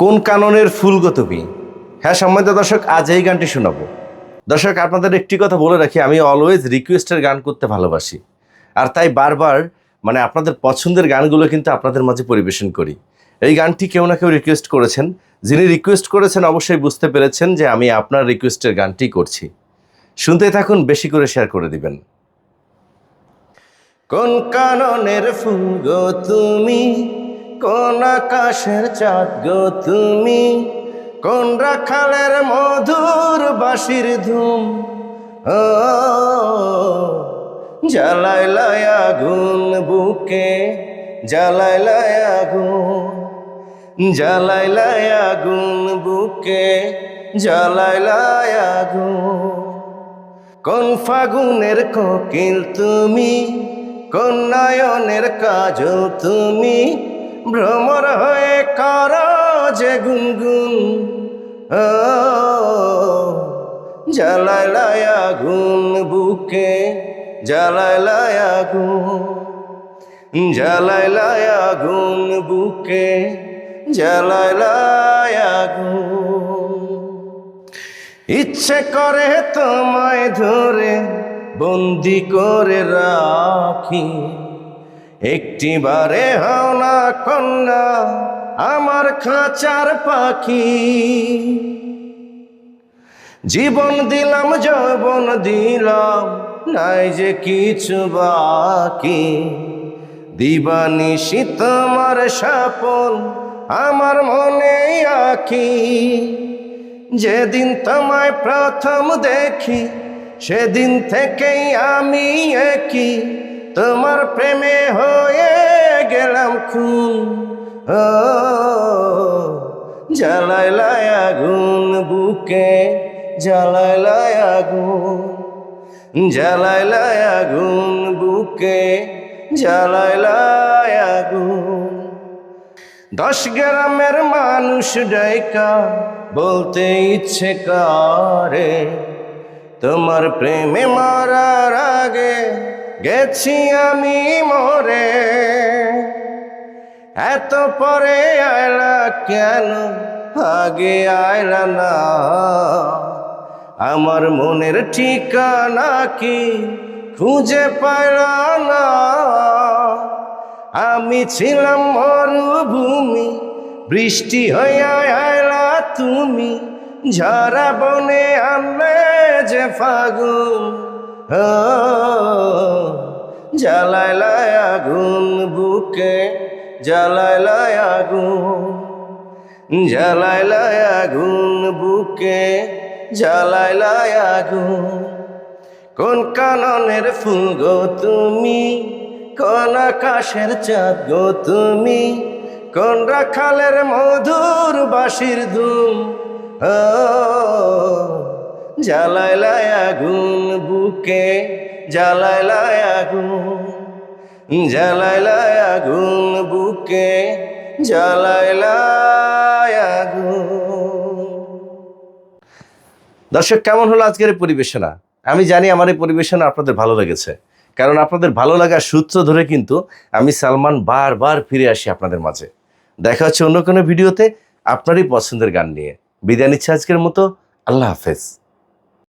কোন কাননের ফুল গো হ্যাঁ সম্মানিত দর্শক, আজ এই গানটি শোনাবো। দর্শক, আপনাদের একটি কথা বলে রাখি, আমি অলওয়েজ রিকোয়েস্টের গান করতে ভালোবাসি। আর তাই বারবার মানে আপনাদের পছন্দের গানগুলো কিন্তু আপনাদের মাঝে পরিবেশন করি। এই গানটি কেউ না কেউ রিকোয়েস্ট করেছেন। যিনি রিকোয়েস্ট করেছেন, অবশ্যই বুঝতে পেরেছেন যে আমি আপনার রিকোয়েস্টের গানটি করছি। শুনতে থাকুন, বেশি করে শেয়ার করে দিবেন। কোন কাননের ফুল গো তুমি? কোন আকাশের চাঁদ গো তুমি? কোন রাখালের মধুর বাঁশির ধুম? ও জ্বালাই লাই আগুন বুকে জ্বালাই লাই আগুন জ্বালাই লাই আগুন বুকে জ্বালাই লাই আগুন। কোন ফাগুনের কোকিল তুমি? কোন নয়নের কাজল তুমি? ভ্রমর হয়ে কর যে গুনগুন জ্বালায় লাই আগুন বুকে, জ্বালায় লাই আগুন জ্বালায় লাই আগুন বুকে, জ্বালায় লাই আগুন ইচ্ছে করে তোমায় ধরে, বন্দি করে রাখি। একটি বারে হও না কন্যা, আমার খাঁচার পাখি। জীবন দিলাম, যৌবন দিলাম, নাই যে কিছু বাকি। দিবানিশি তোমার সাপন আমার মনে আঁকি। যেদিন তোমায় প্রথম দেখি, সেদিন থেকেই আমি একই। তোমার প্রেমে গেলাম খুন ও, জ্বালায় লাই আগুন বুকে, জ্বালায় লাই আগুন, জ্বালায় লাই আগুন বুকে, জ্বালায় লাই আগুন। দশ গ্রামের মানুষ ডাইকা বলতে ইচ্ছে করে, তোমার প্রেমে মারার আগে গেছি আমি মরে। এত পরে আয়লা কেন? আগে আয়লা না। আমার মনের ঠিকানা কি খুঁজে পাইলা না। আমি ছিলাম মরুভূমি, বৃষ্টি হইয়া আয়লা তুমি। ঝরা বনে আনলে যে ফাগুন জ্বালায় আগুন বুকে। জ্বালায় আগুন জ্বালায় আগুন বুকে, জ্বালায় আগুন। কোন কাননের ফুল গো তুমি, কোন আকাশের চাঁদ গো তুমি, কোন রাখালের মধুর বাঁশির ধুম ও, জ্বালায় আগুন বুকে, জ্বালায় আগুন। জ্বালায় আগুন বুকে দর্শক, কেমন হলো আজকের পরিবেশনা? আমি জানি আমার এই পরিবেশনা আপনাদের ভালো লেগেছে, কারণ আপনাদের ভালো লাগার সূত্র ধরে কিন্তু আমি সালমান বারবার ফিরে আসি আপনাদের মাঝে। দেখা হচ্ছে অন্য কোনো ভিডিওতে আপনারই পছন্দের গান নিয়ে। বিদায় নিচ্ছে আজকের মতো। আল্লাহ হাফেজ।